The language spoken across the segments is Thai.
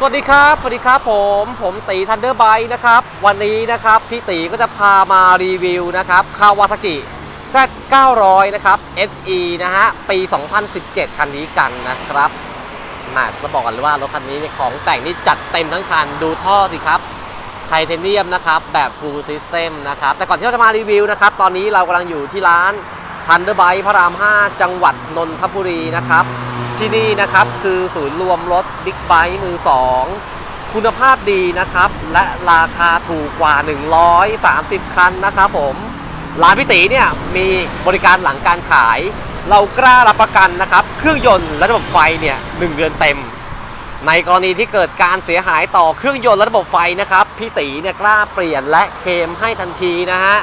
สวัสดีครับ สวัสดีครับผม ผมตีทันเดอร์ไบนะครับ วันนี้นะครับพี่ตีก็จะพามารีวิวนะครับคาวาซากิ Z900 นะครับ SE นะฮะ ปี 2017 คันนี้กันนะครับมาจะบอกกันเลยว่ารถคันนี้ของแต่งนี่จัดเต็มทั้งคัน ดูท่อสิครับ ไทเทเนียมนะครับ แบบ Full System นะครับ แต่ก่อนที่เราจะมารีวิวนะครับ ตอนนี้เรากำลังอยู่ที่ร้าน Thunderbike พระราม 5 จังหวัดนนทบุรีนะครับ ที่นี่นะครับคือศูนย์รวมรถบิ๊กไบค์มือ 2 คุณภาพดีนะครับ และราคาถูกกว่า 130 คันนะครับผม ร้านพิตีเนี่ยมีบริการหลังการขาย เรากล้ารับประกันนะครับ เครื่องยนต์และระบบไฟเนี่ยหนึ่งเดือนเต็ม ในกรณีที่เกิดการเสียหายต่อเครื่องยนต์และระบบไฟนะครับพี่ตีเนี่ยกล้าเปลี่ยนและเคมให้ทันทีนะฮะ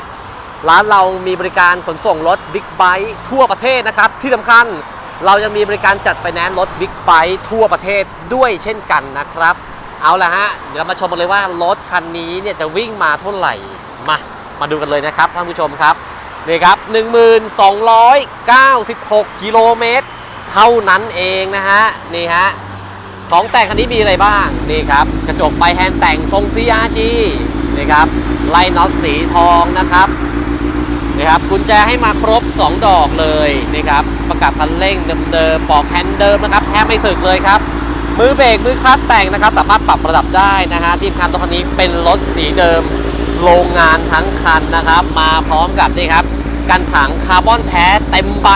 ร้านเรามีบริการขนส่งรถบิ๊กไบค์ทั่วประเทศนะครับที่สำคัญ เรายังมีบริการจัดไฟแนนซ์รถบิ๊กไบค์ทั่วประเทศด้วยเช่นกันนะครับ เอาละฮะ เดี๋ยวเรามาชมกันเลยว่ารถคันนี้เนี่ยจะวิ่งมาเท่าไหร่ มา มาดูกันเลยนะครับท่านผู้ชมครับนี่ครับ 1296 กิโลเมตร เท่านั้นเองนะฮะ นี่ฮะ ของแต่งคันนี้มีอะไรบ้าง นี่ครับ กระจกไฟแฮนด์แต่งทรง CRG นี่ครับไล่น็อตสีทองนะครับ นี่ครับกุญแจให้มาครบ 2 ดอกเลยนี่ครับประกับคันเร่งเดิมๆปอกแฮนด์เดิมนะครับแทบไม่สึกเลยครับมือเบรกมือคลัตช์แต่งนะครับ สามารถปรับระดับได้นะฮะที่คัญตัวคันนี้เป็นรถสีเดิมโรงงานทั้งคันนะครับ มาพร้อมกับนี่ครับกันถังคาร์บอนแท้เต็มใบ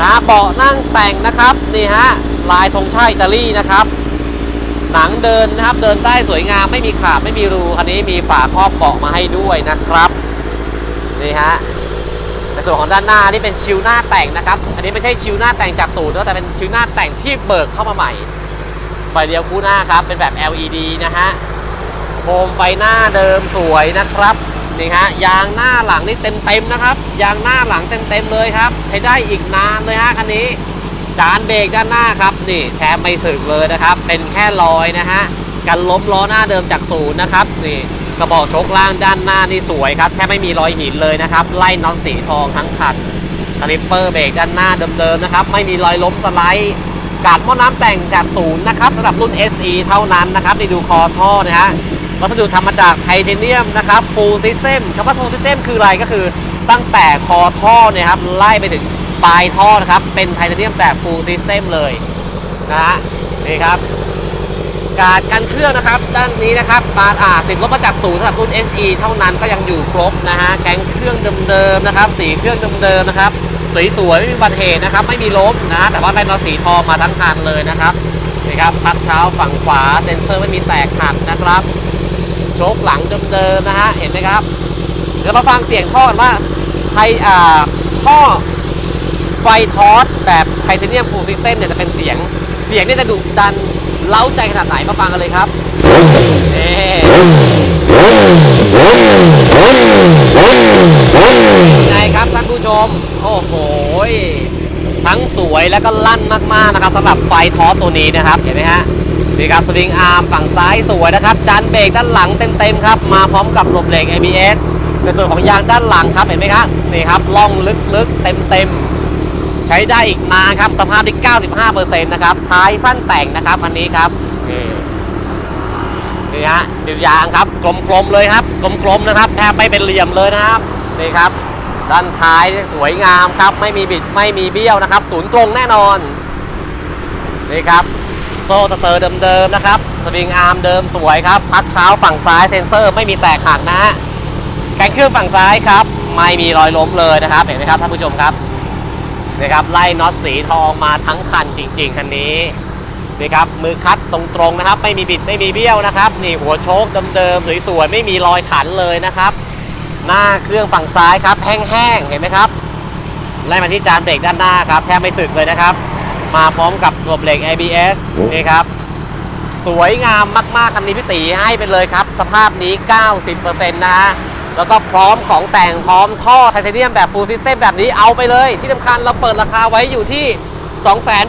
นะเบาะนั่งแต่งนะครับนี่ฮะลายธงชาติอิตาลีนะครับ หนังเดินนะครับเดินได้สวยงามไม่มีขาดไม่มีรูคันนี้มีฝาครอบเบาะมาให้ด้วยนะครับ นี่ฮะในส่วนของด้านหน้านี่เป็นชิวหน้าแต่งนะครับ อันนี้ไม่ใช่ชิวหน้าแต่งจากศูนย์นะแต่เป็นชิวหน้าแต่งที่เบิกเข้ามาใหม่ ไฟเดียวคู่หน้าครับ เป็นแบบ LED นะฮะโคมไฟหน้าเดิมสวยนะครับนี่ฮะยางหน้าหลังนี่เต็มๆนะครับ ยางหน้าหลังเต็มๆเลยครับใช้ได้อีกนานเลยฮะคันนี้ จานเบรกด้านหน้าครับ นี่แทบไม่สึกเลยนะครับ เป็นแค่รอยนะฮะกันล้มล้อหน้าเดิมจากศูนย์นะครับนี่ ระบอกโชคล่างด้านหน้านี่สวยครับแทบไม่มีรอยหินเลยนะครับ ไล่น็อตสีทองทั้งคันคาลิปเปอร์เบรกด้านหน้าเดิมๆนะครับ ไม่มีรอยล้มสไลด์กาดหม้อน้ำแต่งจากศูนย์นะครับสำหรับรุ่น SE เท่านั้นนะครับนี่ดูคอท่อนะฮะวัสดุทำมาจากไทเทเนียมนะครับ full system คำว่า full system คืออะไรก็คือตั้งแต่คอท่อเนี่ยครับไล่ไปถึงปลายท่อนะครับเป็นไทเทเนียมแบบ full system เลยนะฮะนี่ครับ การกันเครื่องนะครับ ด้านนี้นะครับมาอ่าติดรถมาจากศูนย์สำหรับรุ่น SE เท่านั้นก็ยังอยู่ครบนะฮะแกงเครื่องเดิมๆนะครับ สีเครื่องเดิมๆนะครับสวยๆไม่มีบัตเหตุนะครับ ไม่มีล้มนะแต่ว่าไล่น็อสีทองมาทั้งคันเลยนะครับนี่ครับพักเท้าฝั่งขวาเซนเซอร์ไม่มีแตกหักนะครับโชคหลังเดิมๆนะฮะเห็นไหมครับ เดี๋ยวมาฟังเสียงท่อกันว่าไทยอ่าท่อไฟทอสแบบไทเทเนียมฟูลซิสเต็มเนี่ยจะเป็นเสียงเสียงเนี่ยจะดุดัน เล้าใจขนาดไหนมาฟังกันเลยครับนี่ไงครับท่านผู้ชม โอ้โหทั้งสวยแล้วก็ลั่นมากๆนะครับสำหรับไฟท้อตัวนี้นะครับ เห็นไหมฮะนี่ครับสวิงอาร์มฝั่งซ้ายสวยนะครับ จานเบรกด้านหลังเต็มๆครับ มาพร้อมกับหลบเบรก ABS ในส่วนของยางด้านหลังครับ เห็นไหมครับนี่ครับล่องลึกๆเต็มๆ ช้ได้อีกนานครับ สภาพที่95%นะครับ ท้ายสั้นแต่งนะครับอันนี้ครับ นี่นี่ฮะดิวยางครับ กลมๆเลยครับ กลมๆนะครับ แทบไม่เป็นเหลี่ยมเลยนะครับ นี่ครับ ด้านท้ายสวยงามครับ ไม่มีบิด ไม่มีเบี้ยวนะครับ ศูนย์ตรงแน่นอน นี่ครับ โซ่สเตอร์เดิมๆนะครับ สวิงอาร์มเดิมสวยครับ พักเท้าฝั่งซ้ายเซ็นเซอร์ไม่มีแตกหักนะฮะแกนเครื่องฝั่งซ้ายครับ ไม่มีรอยล้มเลยนะครับ เห็นไหมครับท่านผู้ชมครับ นะครับไล่น็อตสีทองมาทั้งคันจริงๆคันนี้นี่ครับมือคัดตรงๆนะครับ ไม่มีบิดไม่มีเบี้ยวนะครับนี่หัวโชคเดิมๆสวยๆไม่มีรอยขันเลยนะครับ หน้าเครื่องฝั่งซ้ายครับแห้งๆเห็นไหมครับไล่มาที่จานเบรกด้านหน้าครับแทบไม่สึกเลยนะครับ มาพร้อมกับตัวเบรก ABS นี่ครับสวยงามมากๆคันนี้พี่ตีให้ไปเลยครับ สภาพนี้ 90%นะฮะ แล้วก็พร้อมของแต่งพร้อมท่อไทเทเนียมแบบฟูลซิสเต็มแบบนี้เอาไปเลยที่สำคัญเราเปิดราคาไว้อยู่ที่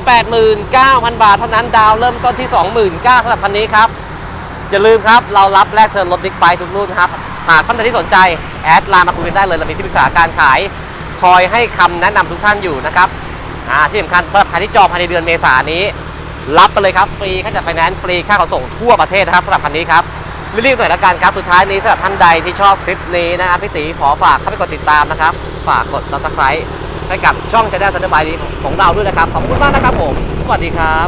289,000 บาทเท่านั้นดาวเริ่มต้นที่ 29,000สำหรับคันนี้ครับ อย่าลืมครับ เรารับแลกเชิญรถบิ๊กไบค์ทุกรุ่นครับ หากท่านใดที่สนใจ แอดไลน์มาคุยกันได้เลยเรามีที่ปรึกษาการขาย คอยให้คำแนะนำทุกท่านอยู่นะครับอ่าที่สำคัญสำหรับใครที่จองภายในเดือนเมษายนนี้ รับไปเลยครับฟรีค่าจัดไฟแนนซ์ฟรีค่าขนส่งทั่วประเทศนะครับสำหรับคันนี้ครับ รีบๆหน่อยละกันครับ สุดท้ายนี้สำหรับท่านใดที่ชอบคลิปนี้นะครับพี่ตีขอฝากเข้าไปกดติดตามนะครับ ฝากกด subscribe ให้กับช่อง Channel ซันเดอร์บายของเราด้วยนะครับ ขอบคุณมากนะครับผม สวัสดีครับ